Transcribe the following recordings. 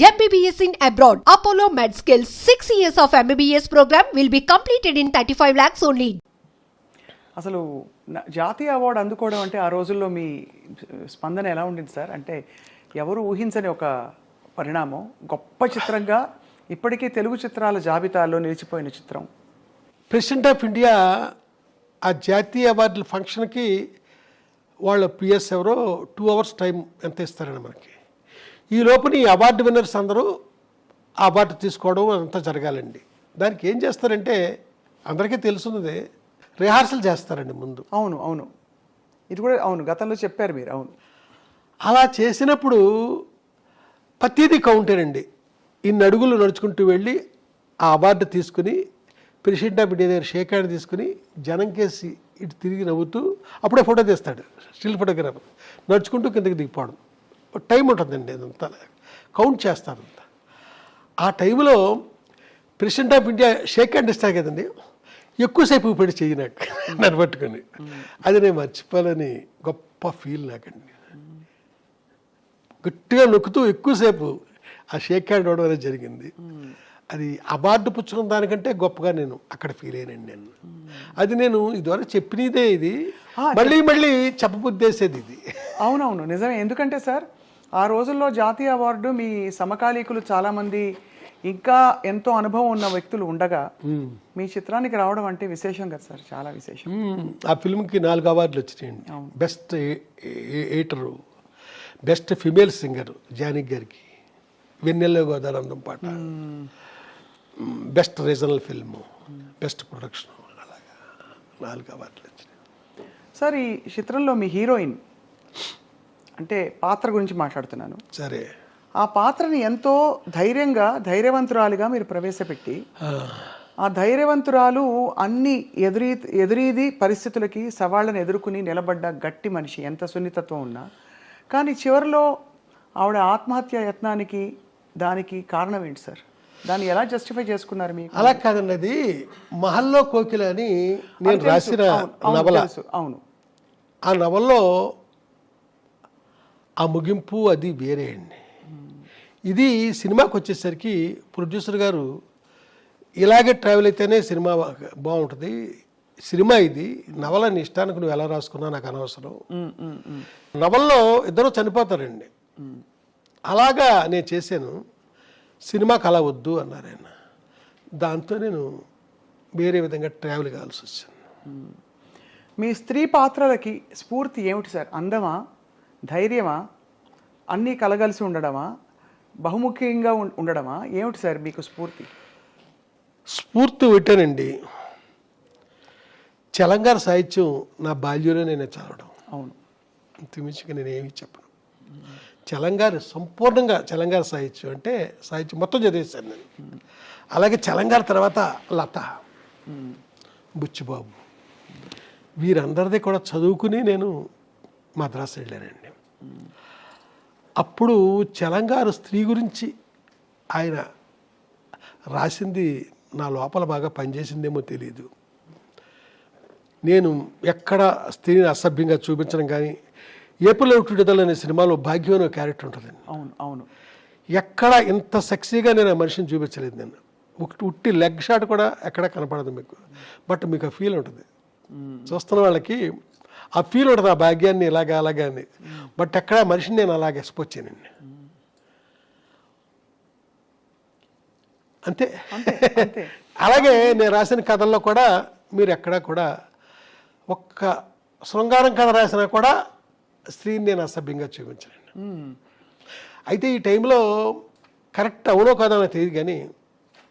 MBBS in abroad. Apollo MedSkill 6 years of MBBS program will be completed in 35 lakhs only. అసలు జాతీయ award అందుకోవడం అంటే ఆ రోజుల్లో మీ స్పందన ఎలా ఉండింది సార్ అంటే ఎవరు ఊహించని ఒక పరిణామం గొప్ప చిత్రంగా ఇప్పటికీ తెలుగు చిత్రాల జాబితాలో నిలిచిపోయిన చిత్రం ప్రెసిడెంట్ ఆఫ్ ఇండియా ఆ జాతీయ అవార్డుల ఫంక్షన్కి వాళ్ళ పిఎస్ ఎవరో టూ అవర్స్ టైం ఎంత ఇస్తారండి మనకి ఈ లోపల ఈ అవార్డు విన్నర్స్ అందరూ ఆ అవార్డు తీసుకోవడం అంతా జరగాలండి. దానికి ఏం చేస్తారంటే అందరికీ తెలుసున్నది రిహార్సల్ చేస్తారండి ముందు. అవును అవును. ఇది కూడా అవును గతంలో చెప్పారు మీరు అవును. అలా చేసినప్పుడు ప్రతిదీ కౌంటేనండి ఇన్ని అడుగులు నడుచుకుంటూ వెళ్ళి ఆ అవార్డు తీసుకుని ప్రెసిడెంట్ ఆఫ్ ఇండియా దగ్గర షేక్ హ్యాండ్ తీసుకుని జనం కేసి ఇటు తిరిగి నవ్వుతూ అప్పుడే ఫోటో తీస్తాడు స్టిల్ ఫోటోగ్రాఫర్. నడుచుకుంటూ కిందకి దిగిపోవడం. టైం ఉంటుందండి అదంతా కౌంట్ చేస్తారంతా ఆ టైంలో president of India shake hand ఇస్తారు కదండి. ఎక్కువసేపు పెట్టి చెయ్యి నాకు నన్ను పట్టుకొని. అది నేను మర్చిపోవాలని గొప్ప ఫీల్ నాకండి. గట్టిగా నొక్కుతూ ఎక్కువసేపు ఆ షేక్ హ్యాండ్ అవడం అనేది జరిగింది. అది అవార్డు పుచ్చుకున్న దానికంటే గొప్పగా నేను అక్కడ ఫీల్ అయ్యానండి నేను. అది నేను ఇదివరకు చెప్పినదే ఇది. మళ్ళీ మళ్ళీ చెప్పబుద్దేసేది ఇది. అవునవును నిజమే. ఎందుకంటే సార్ ఆ రోజుల్లో జాతీయ అవార్డు మీ సమకాలీకులు చాలామంది ఇంకా ఎంతో అనుభవం ఉన్న వ్యక్తులు ఉండగా మీ చిత్రానికి రావడం అంటే విశేషం కదా సార్ చాలా విశేషం. ఆ ఫిల్మ్కి నాలుగు అవార్డులు వచ్చినాయండి బెస్ట్ ఎయిటరు బెస్ట్ ఫిమేల్ సింగర్ జానకి గారికి వెన్నెల్లో గోదానందం పాట. Best regional film best production అలాగా. నాలుగు అవార్డులు వచ్చినాయి. సార్ ఈ చిత్రంలో మీ హీరోయిన్ అంటే పాత్ర గురించి మాట్లాడుతున్నాను. సరే. ఆ పాత్రని ఎంతో ధైర్యంగా ధైర్యవంతురాలిగా మీరు ప్రవేశపెట్టి ఆ, ధైర్యవంతురాలు అన్ని ఎదురీ ఎదురీది పరిస్థితులకి సవాళ్ళను ఎదుర్కొని నిలబడ్డ గట్టి మనిషి ఎంత సున్నితత్వం ఉన్నా. కానీ చివరిలో ఆవిడ ఆత్మహత్య యత్నానికి దానికి కారణం ఏంటి సార్? దాన్ని ఎలా జస్టిఫై చేసుకున్నారు మీకు అలా కాదండి అది మహల్లో కోకిల అని నేను రాసిన నవల. అవును. ఆ నవల్లో ఆ ముగింపు అది వేరే అండి. ఇది సినిమాకి వచ్చేసరికి ప్రొడ్యూసర్ గారు ఇలాగే ట్రావెల్ అయితేనే సినిమా బాగుంటుంది. సినిమా ఇది. నవల నీ ఇష్టానికి నువ్వు ఎలా రాసుకున్నా నాకు అనవసరం. నవల్లో ఇద్దరు చనిపోతారండి. అలాగా నేను చేశాను. సినిమాకి అలా వద్దు అన్నారు ఆయన. దాంతో నేను వేరే విధంగా ట్రావెల్ కావాల్సి వచ్చింది. మీ స్త్రీ పాత్రలకి స్ఫూర్తి ఏమిటి సార్? అందమా? ధైర్యమా? అన్నీ కలగలిసి ఉండడమా? బహుముఖ్యంగా ఉండడమా? ఏమిటి సార్ మీకు స్ఫూర్తి? స్ఫూర్తి పెట్టానండి తెలంగాణ సాహిత్యం నా బాల్యంలో నేను చదవడం. అవును. ఇంతమించుగా నేను ఏమీ చెప్పను. తెలంగాణ సంపూర్ణంగా తెలంగాణ సాహిత్యం అంటే సాహిత్యం మొత్తం చదివేశాను నేను. అలాగే తెలంగాణ తర్వాత లత బుచ్చిబాబు. వీరందరిది కూడా చదువుకుని నేను మద్రాసు వెళ్ళానండి అప్పుడు తెలంగాణ స్త్రీ గురించి ఆయన రాసింది నా లోపల బాగా పనిచేసిందేమో తెలియదు నేను ఎక్కడ స్త్రీని అసభ్యంగా చూపించడం కానీ ఏపులో విడుదల అనే సినిమాలో భాగ్యం అనే క్యారెక్టర్ ఉంటుందండి. అవును అవును. ఎక్కడ ఇంత సెక్సీగా నేను ఆ మనిషిని చూపించలేదు నేను. ఒకటి ఉట్టి లెగ్ షాట్ కూడా ఎక్కడ కనపడదు మీకు. బట్ మీకు ఆ ఫీల్ ఉంటుంది. చూస్తున్న వాళ్ళకి ఆ ఫీల్ ఉంటుంది ఆ భాగ్యాన్ని ఇలాగా అలాగా అని. బట్ ఎక్కడ మనిషిని నేను అలాగే ఎక్స్పోజ్ చేయనండి అంతే. అంతే అలాగే నేను రాసిన కథల్లో కూడా మీరు ఎక్కడా కూడా ఒక్క శృంగారం కథ రాసినా కూడా స్త్రీని నేను అసభ్యంగా చూపించానండి. అయితే ఈ టైంలో కరెక్ట్ అవునో కాదో నాకు తెలియదు కానీ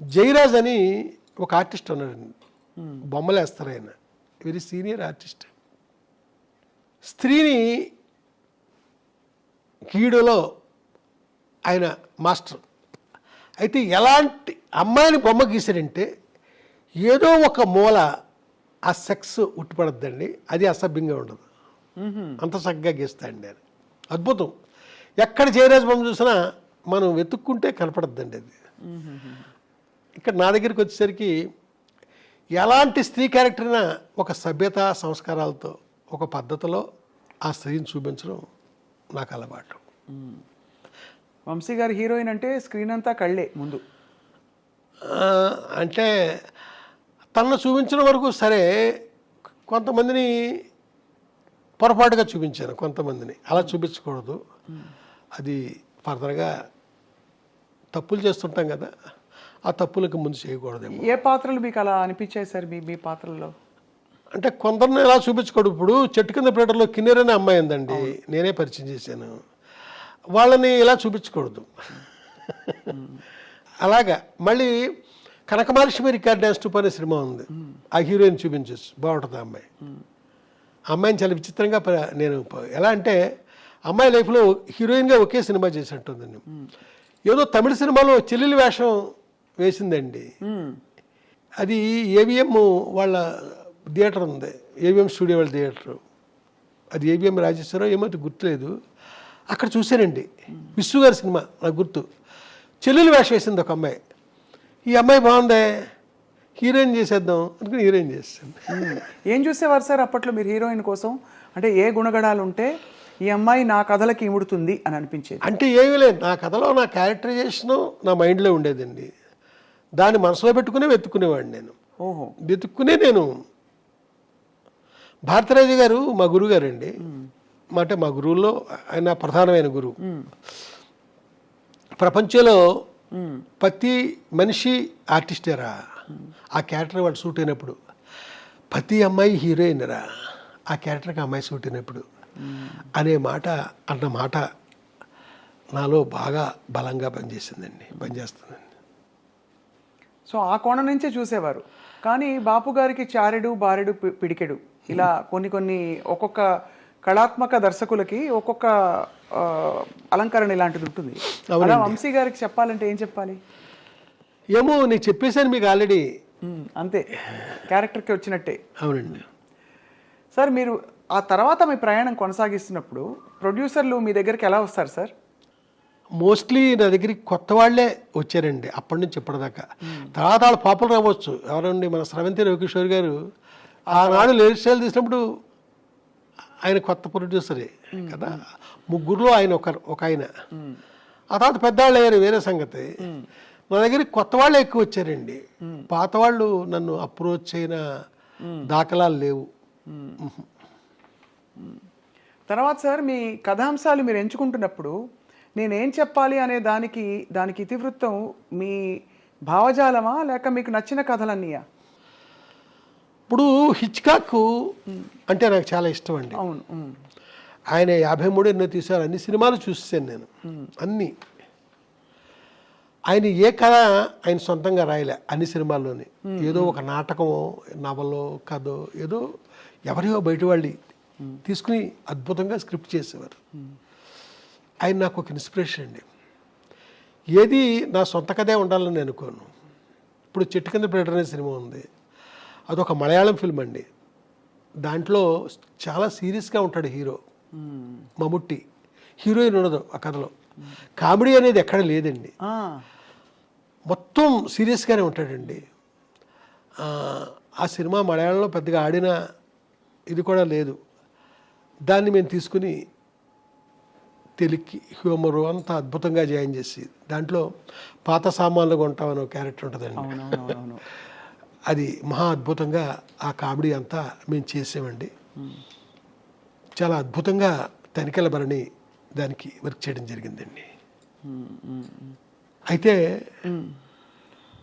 జయరాజ్ అని ఒక ఆర్టిస్ట్ ఉన్నాడండి బొమ్మలు వేస్తారు ఆయన. వెరీ సీనియర్ ఆర్టిస్ట్ స్త్రీని గీయడంలో ఆయన మాస్టర్. అయితే ఎలాంటి అమ్మాయిని బొమ్మ గీసాడంటే ఏదో ఒక మూల ఆ సెక్స్ ఉట్టిపడద్దండి అది అసభ్యంగా ఉండదు. అంత చక్కగా గీస్తాడండి ఆయన. అద్భుతం. ఎక్కడ జయరాజ్ బొమ్మ చూసినా మనం వెతుక్కుంటే కనపడద్దండి అది. ఇక్కడ నా దగ్గరికి వచ్చేసరికి ఎలాంటి స్త్రీ క్యారెక్టర్ అయినా ఒక సభ్యత సంస్కారాలతో ఒక పద్ధతిలో ఆ స్త్రీని చూపించడం నాకు అలవాటు. వంశీ గారి హీరోయిన్ అంటే స్క్రీన్ అంతా కళ్ళే ముందు. అంటే తనను చూపించిన వరకు సరే కొంతమందిని పొరపాటుగా చూపించాను కొంతమందిని. అలా చూపించకూడదు. అది ఫర్దర్గా తప్పులు చేస్తుంటాం కదా ఆ తప్పులకు ముందు చేయకూడదేమో. ఏ పాత్రలు మీకు అలా అనిపించాయి సార్ మీ మీ పాత్రల్లో? అంటే కొందరిని ఎలా చూపించకూడదు ఇప్పుడు చెట్టు కింద ప్లేటర్లో కిన్నెర్ అనే అమ్మాయి ఉందండి. నేనే పరిచయం చేశాను. వాళ్ళని ఇలా చూపించకూడదు అలాగా. మళ్ళీ కనకమహాలక్ష్మి రికార్డ్ డ్యాన్స్ టూప్ అనే సినిమా ఉంది. ఆ హీరోయిన్ చూపించచ్చు బాగుంటుంది అమ్మాయి. అమ్మాయిని చాలా విచిత్రంగా నేను ఎలా అంటే అమ్మాయి లైఫ్లో హీరోయిన్గా ఒకే సినిమా చేసినట్టుందండి. ఏదో తమిళ సినిమాలో చెల్లెలి వేషం వేసిందండి. అది ఏవిఎం వాళ్ళ థియేటర్ ఉంది. ఏవిఎం స్టూడియో వాళ్ళ థియేటర్. అది ఏవిఎం రాజేశ్వరరావు ఏమో గుర్తులేదు. అక్కడ చూశానండి. విశ్వ గారి సినిమా నాకు గుర్తు. చెల్లెలు వేషం వేసింది ఒక అమ్మాయి. ఈ అమ్మాయి బాగుందే? హీరోయిన్ చేసేద్దాం అనుకుని హీరోయిన్ చేస్తాను. ఏం చూసేవారు సార్ అప్పట్లో మీరు హీరోయిన్ కోసం? అంటే ఏ గుణగణాలు ఉంటే ఈ అమ్మాయి నా కథలకి ఇముడుతుంది అని అనిపించేది. అంటే ఏమీ లేదు. నా కథలో నా క్యారెక్టరైజేషన్ నా మైండ్లో ఉండేదండి. దాన్ని మనసులో పెట్టుకునే వెతుక్కునేవాడిని నేను. ఓహో. వెతుక్కునే నేను భారతరాజు గారు మా గురువు గారండి మా అంటే మా గురువుల్లో ఆయన ప్రధానమైన గురువు. ప్రపంచంలో ప్రతి మనిషి ఆర్టిస్టేరా ఆ క్యారెక్టర్ వాడు సూట్ అయినప్పుడు. ప్రతి అమ్మాయి హీరోయిన్ రా. ఆ క్యారెక్టర్కి అమ్మాయి సూట్ అయినప్పుడు. అనే మాట అన్న మాట నాలో బాగా బలంగా పనిచేసిందండి పనిచేస్తుందండి. సో ఆ కోణం నుంచే చూసేవారు. కానీ బాపు గారికి చారెడు బారెడు పి- పిడికెడు. ఇలా కొన్ని కొన్ని ఒక్కొక్క కళాత్మక దర్శకులకి ఒక్కొక్క అలంకరణ ఇలాంటిది ఉంటుంది. అలా వంశీ గారికి చెప్పాలంటే ఏం చెప్పాలి? ఏమో నేను చెప్పేశాను మీకు ఆల్రెడీ. అంతే. క్యారెక్టర్కి వచ్చినట్టే. అవునండి. సార్ మీరు ఆ తర్వాత మీ ప్రయాణం కొనసాగిస్తున్నప్పుడు ప్రొడ్యూసర్లు మీ దగ్గరికి ఎలా వస్తారు సార్? మోస్ట్లీ నా దగ్గరికి కొత్త వాళ్ళే వచ్చారండి అప్పటి నుంచి ఇప్పటిదాకా. తర్వాత వాళ్ళు పాపులర్ అవ్వచ్చు. ఎవరండి మన స్రవంతి రవికిషోర్ గారు? ఆనాడు లేడీ స్టైల్ తీసినప్పుడు ఆయన కొత్త ప్రొడ్యూసరే కదా? ముగ్గురులో ఆయన ఒక ఒక ఆయన. ఆ తర్వాత పెద్దవాళ్ళు అయ్యారు వేరే సంగతి. నా దగ్గరికి కొత్త వాళ్ళే ఎక్కువ వచ్చారండి. పాత వాళ్ళు నన్ను అప్రోచ్ అయిన దాఖలాలు లేవు. తర్వాత సార్ మీ కథాంశాలు మీరు ఎంచుకుంటున్నప్పుడు నేనేం చెప్పాలి అనే దానికి దానికి ఇతివృత్తం మీ భావజాలమా లేక మీకు నచ్చిన కథలన్నీయా? ఇప్పుడు హిచ్కాక్ అంటే నాకు చాలా ఇష్టం అండి. అవును. ఆయన యాభై మూడు ఎన్నో తీశారు అన్ని సినిమాలు చూసాను నేను అన్ని. ఆయన ఏ కథ ఆయన సొంతంగా రాయలే అన్ని సినిమాల్లోని. ఏదో ఒక నాటకమో నవలో కథో ఏదో ఎవరియో బయట వాళ్ళు తీసుకుని అద్భుతంగా స్క్రిప్ట్ చేసేవారు. ఆయన నాకు ఒక ఇన్స్పిరేషన్ అండి. ఏది నా సొంత కథే ఉండాలని నేను అనుకోను. ఇప్పుడు చెట్టు కింద అనే సినిమా ఉంది. అదొక మలయాళం ఫిల్మ్ అండి. దాంట్లో చాలా సీరియస్గా ఉంటాడు హీరో. మమ్ముట్టి. హీరోయిన్ ఉండదు ఆ కథలో. కామెడీ అనేది ఎక్కడ లేదండి. మొత్తం సీరియస్గానే ఉంటాడండి. ఆ, సినిమా మలయాళంలో పెద్దగా ఆడిన ఇది కూడా లేదు. దాన్ని మేము తీసుకుని తెలుగుకి హ్యూమరు అంతా అద్భుతంగా జాయిన్ చేసి దాంట్లో పాత సామాన్లు కొంటామని ఒక క్యారెక్టర్ ఉంటుందండి. అది మహా అద్భుతంగా ఆ కామెడీ అంతా మేము చేసామండి చాలా అద్భుతంగా తనిఖీల భరణి దానికి వర్క్ చేయడం జరిగిందండి. అయితే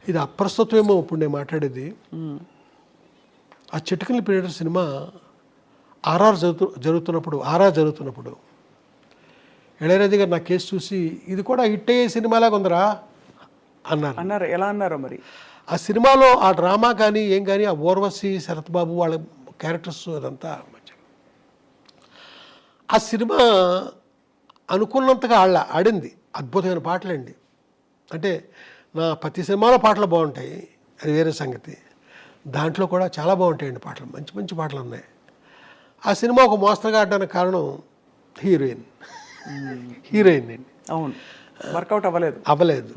ఇది అప్రస్తుతమేమో ఇప్పుడు నేను మాట్లాడేది. ఆ చిటికల పీరియడ్ సినిమా ఆర్ఆర్ జరుగుతు జరుగుతున్నప్పుడు ఆర్ఆర్ జరుగుతున్నప్పుడు ఇళయరాజు గారు నా కేసు చూసి ఇది కూడా హిట్ అయ్యే సినిమాలాగా ఉందరా అన్నారు. అన్నారు. ఎలా అన్నారు మరి? ఆ సినిమాలో ఆ డ్రామా కానీ ఏం కానీ ఆ ఊర్వశి శరత్ బాబు వాళ్ళ క్యారెక్టర్స్ అదంతా మంచి ఆ సినిమా అనుకున్నంతగా ఆళ్ళ ఆడింది. అద్భుతమైన పాటలండి. అంటే నా ప్రతి సినిమాలో పాటలు బాగుంటాయి. అది వేరే సంగతి. దాంట్లో కూడా చాలా బాగుంటాయండి పాటలు. మంచి మంచి పాటలు ఉన్నాయి ఆ సినిమా ఒక మోస్తరుగా ఆడడానికి కారణం హీరోయిన్. హీరోయిన్ అండి. అవును. వర్కౌట్ అవ్వలేదు. అవ్వలేదు.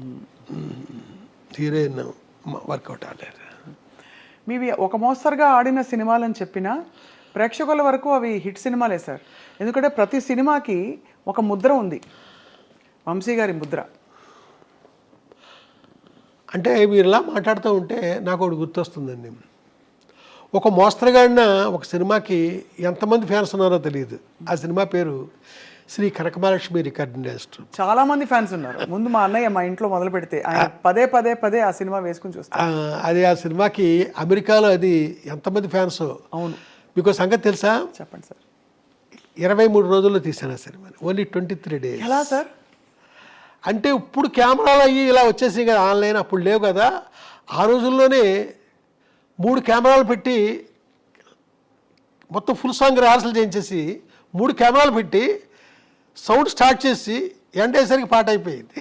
హీరోయిన్ వర్కౌట్ అవ్వలేదు మీవి ఒక మోస్తరుగా ఆడిన సినిమాలని చెప్పినా ప్రేక్షకుల వరకు అవి హిట్ సినిమాలే సార్. ఎందుకంటే ప్రతి సినిమాకి ఒక ముద్ర ఉంది. వంశీ గారి ముద్ర. అంటే మీరు ఇలా మాట్లాడుతూ ఉంటే నాకు ఒకటి గుర్తొస్తుందండి. ఒక మోస్తరుగాడిన ఒక సినిమాకి ఎంతమంది ఫ్యాన్స్ ఉన్నారో తెలియదు. ఆ సినిమా పేరు శ్రీ కనకమహాలక్ష్మి రికార్డ్ ఇండస్ట్రీ చాలా మంది ఫ్యాన్స్ ఉన్నారు. ముందు మా అన్నయ్య మా ఇంట్లో మొదలు పెడితే ఆయన పదే పదే పదే ఆ సినిమా వేసుకుని చూస్తారు. ఆ, అది ఆ సినిమాకి అమెరికాలో అది ఎంతమంది ఫ్యాన్స్? అవును. మీకు సంగతి తెలుసా? చెప్పండి సార్. ఇరవై మూడు రోజుల్లో తీశాను ఆ సినిమాని ఓన్లీ ట్వంటీ త్రీ డేస్. ఎలా సార్? అంటే ఇప్పుడు కెమెరాలు అయ్యి ఇలా వచ్చేసి కదా ఆన్లైన్ అప్పుడు లేవు కదా. ఆ రోజుల్లోనే మూడు కెమెరాలు పెట్టి మొత్తం ఫుల్ సాంగ్ రిహార్సల్ చేయించేసి మూడు కెమెరాలు పెట్టి సౌండ్ స్టార్ట్ చేసి ఎండేసరికి పాట అయిపోయింది.